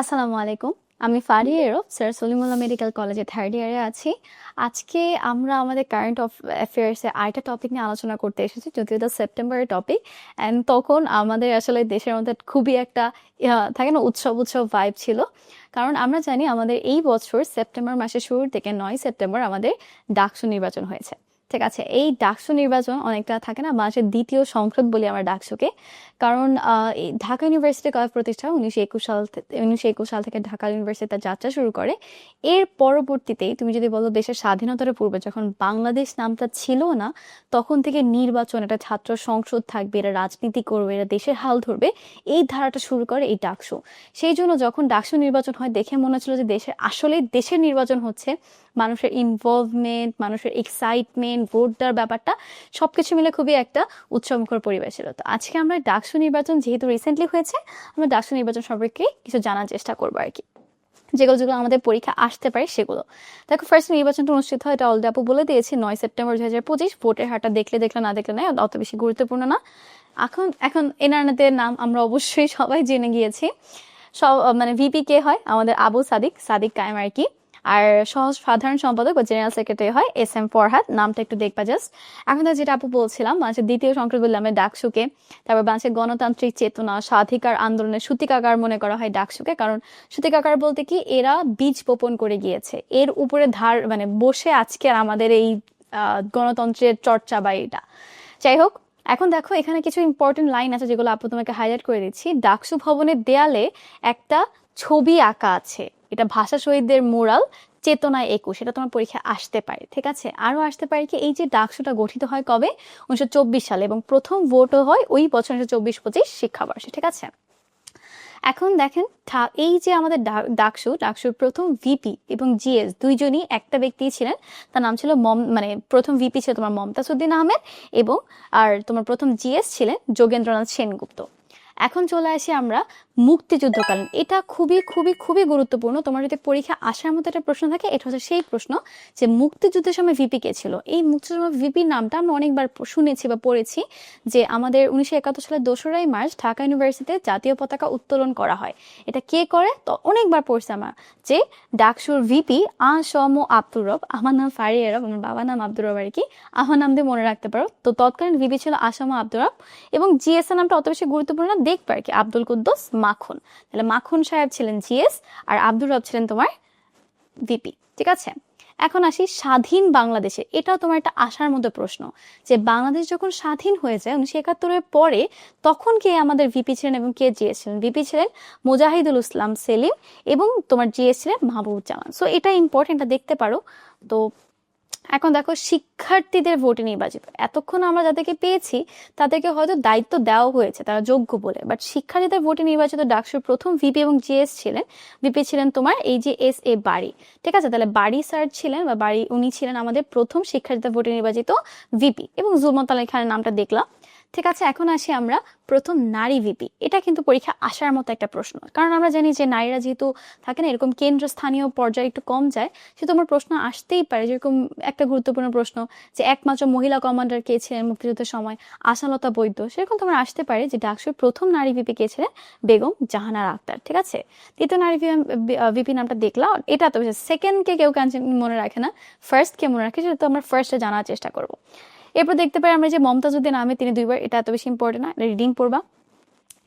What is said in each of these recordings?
আসসালামু আলাইকুম। আমি ফারিয়া এরফ স্যার সলিমুল্লাহ মেডিকেল কলেজে থার্ড ইয়ারে আছি। আজকে আমরা আমাদের কারেন্ট অফ অ্যাফেয়ার্সে আরেকটা টপিক নিয়ে আলোচনা করতে এসেছি যদিও এটা সেপ্টেম্বরের টপিক অ্যান্ড তখন আমাদের আসলে দেশের মধ্যে খুবই একটা থাকে না উৎসব উৎসব ভাইব ছিল। কারণ আমরা জানি আমাদের এই বছর সেপ্টেম্বর মাসের শুরুর থেকে নয় সেপ্টেম্বর আমাদের ডাকসু নির্বাচন হয়েছে। ঠিক আছে, এই ডাকসু নির্বাচন অনেকটা থাকে না মানুষের দ্বিতীয় সংসদ বলি আমরা ডাকসুকে। কারণ ঢাকা ইউনিভার্সিটি কলেজ প্রতিষ্ঠা উনিশশো একুশ সাল উনিশশো একুশ সাল থেকে ঢাকা ইউনিভার্সিটি তার যাত্রা শুরু করে। এর পরবর্তীতে তুমি যদি বলো দেশের স্বাধীনতার পূর্বে যখন বাংলাদেশ নামটা ছিল না, তখন থেকে নির্বাচন, একটা ছাত্র সংসদ থাকবে, এরা রাজনীতি করবে, এরা দেশের হাল ধরবে, এই ধারাটা শুরু করে এই ডাকসু। সেই জন্য যখন ডাকসু নির্বাচন হয়, দেখে মনে হচ্ছিল যে দেশের আসলে দেশের নির্বাচন হচ্ছে। মানুষের ইনভলভমেন্ট মানুষের এক্সাইটমেন্ট ভোট দেওয়ার ব্যাপারটা, সবকিছু মিলে খুবই একটা উৎসবমুখর পরিবেশ ছিল। তো আজকে আমরা ডাকসু নির্বাচন যেহেতু রিসেন্টলি হয়েছে, আমরা ডাকসু নির্বাচন সম্পর্কে কিছু জানার চেষ্টা করব আর কি। যেগুলো যেগুলো আমাদের পরীক্ষা আসতে পারে সেগুলো। দেখো ফার্স্ট নির্বাচনটা অনুষ্ঠিত হয়, এটা অলরেডি আপু বলে দিয়েছি, নয় সেপ্টেম্বর দু হাজার পঁচিশ, ভোটের হারটা দেখলে দেখলে না দেখলে না অত বেশি গুরুত্বপূর্ণ না। এখন এখন এনারনাদের নাম আমরা অবশ্যই সবাই জেনে গিয়েছি। সব মানে ভিপি কে হয়, আমাদের আবু সাদিক সাদিক কায়েম আর কি। আর সহজ সাধারণ সম্পাদক ও জেনারেল সেক্রেটারি হয় এস এম ফরহাদ। নামটা একটু দেখবা জাস্ট এখন তো যেটা আপু বলছিলাম, বাংলাদেশের দ্বিতীয় বললে আমরা ডাকসুকে, তারপর বাংলাদেশের গণতান্ত্রিক চেতনা, স্বাধিকার আন্দোলনের সূতিকাগার মনে করা হয় ডাকসুকে, কারণ সূতিকাগার বলতে কি, এরা বীজ বপন করে গিয়েছে। এর উপরে ধার মানে বসে আজকের আমাদের এই গণতন্ত্রের চর্চা বা এটা। যাই হোক, এখন দেখো এখানে কিছু ইম্পর্টেন্ট লাইন আছে যেগুলো আপু তোমাকে হাইলাইট করে দিচ্ছি। ডাকসু ভবনের দেয়ালে একটা ছবি আঁকা আছে। এটা ভাষা শহীদদের মোরাল চেতনায় একুশ এটা তোমার পরীক্ষা আসতে পারে, ঠিক আছে? আরও আসতে পারে কি, এই যে ডাকসুটা গঠিত হয় কবে? উনিশশো চব্বিশ সালে, এবং প্রথম ভোটও হয় ওই বছর উনিশশো চব্বিশ পঁচিশ শিক্ষাবর্ষে, ঠিক আছে? এখন দেখেন এই যে আমাদের ডাকসু, ডাকসুর প্রথম ভিপি এবং জিএস দুইজনই একটা ব্যক্তি ছিলেন, তার নাম ছিল মম মানে প্রথম ভিপি ছিল তোমার মমতাজউদ্দিন আহমেদ এবং আর তোমার প্রথম জিএস ছিলেন যোগেন্দ্রনাথ সেনগুপ্ত। এখন চলে আসি আমরা মুক্তিযুদ্ধকালীন। এটা খুবই খুবই খুবই গুরুত্বপূর্ণ। তোমার যদি পরীক্ষা আসার মতো একটা প্রশ্ন থাকে, এটা হচ্ছে সেই প্রশ্ন যে মুক্তিযুদ্ধের সময় ভিপি কে ছিল? এই মুক্তিযুদ্ধের সময় ভিপির নামটা আমরা অনেকবার শুনেছি বা পড়েছি যে আমাদের উনিশশো একাত্তর সালের দোসরাই মার্চ ঢাকা ইউনিভার্সিটিতে জাতীয় পতাকা উত্তোলন করা হয়। এটা কে করে? তো অনেকবার পড়ছে আমার যে ডাকসুর ভিপি আ সম আব্দুর রব, আমার নাম ফারিয়া রব, আমার বাবার নাম আব্দুর রব আর কি। আমার নাম দিয়ে মনে রাখতে পারো। তো তৎকালীন ভিপি ছিল আসাম আব্দুর রব এবং জিএস এর নামটা অত বেশি গুরুত্বপূর্ণ না দেখবে আর কি, আব্দুল কুদ্দুস মাখন। তাহলে মাখন সাহেব ছিলেন জিএস আর আব্দুর রব ছিলেন তোমার ভিপি, ঠিক আছে? এখন আসি স্বাধীন বাংলাদেশে এটাও তোমার একটা আশার মধ্যে প্রশ্ন যে বাংলাদেশ যখন স্বাধীন হয়ে যায় উনিশশো একাত্তরের পরে তখন কে আমাদের ভিপি ছিলেন এবং কে জিএস ছিলেন? ভিপি ছিলেন মুজাহিদুল ইসলাম সেলিম এবং তোমার জিএস ছিলেন মাহবুবুজ্জামান। সো এটা ইম্পর্টেন্ট দেখতে পারো। তো এখন দেখো শিক্ষার্থীদের ভোটে নির্বাচিত। এতক্ষণ আমরা যাদেরকে পেয়েছি, তাদেরকে হয়তো দায়িত্ব দেওয়া হয়েছে, তারা যোগ্য বলে। বাট শিক্ষার্থীদের ভোটে নির্বাচিত ডাকসুর প্রথম ভিপি এবং জিএস ছিলেন। ভিপি ছিলেন তোমার এই যে এস এ বাড়ি ঠিক আছে? তাহলে বাড়ি স্যার ছিলেন বা বাড়ি উনি ছিলেন আমাদের প্রথম শিক্ষার্থীদের ভোটে নির্বাচিত ভিপি এবং জুমতাল এখানে নামটা দেখলাম। ঠিক আছে, এখন আসি আমরা প্রথম নারী ভিপি এটা কিন্তু পরীক্ষা আসার মতো একটা প্রশ্ন। কারণ আমরা জানি যে নারীরা যেহেতু থাকে না, এরকম কেন্দ্রস্থানীয় পর্যায়ে একটু কম যায়, সেহেতু আমার প্রশ্ন আসতেই পারে। যেরকম একটা গুরুত্বপূর্ণ প্রশ্ন যে একমাত্র মহিলা কমান্ডার কে ছিলেন মুক্তিযুদ্ধের সময়? আশালতা বৈদ্য। সেরকম তোমার আসতে পারে যে ডাকসুর প্রথম নারী ভিপি কে ছিলেন বেগম জাহানার আক্তার, ঠিক আছে? দ্বিতীয় নারী ভিপি নামটা দেখলাম, এটা তো সেকেন্ড কে কেউ মনে রাখে না ফার্স্ট কে মনে রাখে, সেটা তো আমরা ফার্স্টে জানার চেষ্টা করব। এরপর দেখতে পাই আমরা যে মমতাজুদ্দিন আহমেদ তিনি দুইবার, এটা এত বেশি ইম্পর্টেন্ট না রিডিং পড়বা।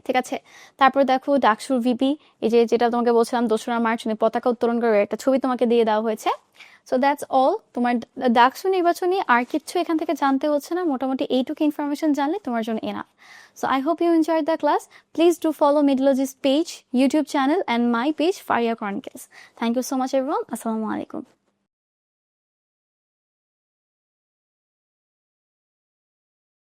ঠিক আছে? তারপর দেখো ডাকসুর ভিপি, এই যে যেটা তোমাকে বলছিলাম, দোসরা মার্চ, উনি পতাকা উত্তোলন করে একটা ছবি তোমাকে দিয়ে দেওয়া হয়েছে। সো দ্যাটস অল তোমার ডাকসু নির্বাচনী আর কিচ্ছু এখান থেকে জানতে হচ্ছে না, মোটামুটি এইটুকু ইনফরমেশন জানলে তোমার জন্য enough so I hope you enjoy the class please do follow মিডলজিস page YouTube channel and my page Faria Chronicles thank you so much everyone আসসালামু আলাইকুম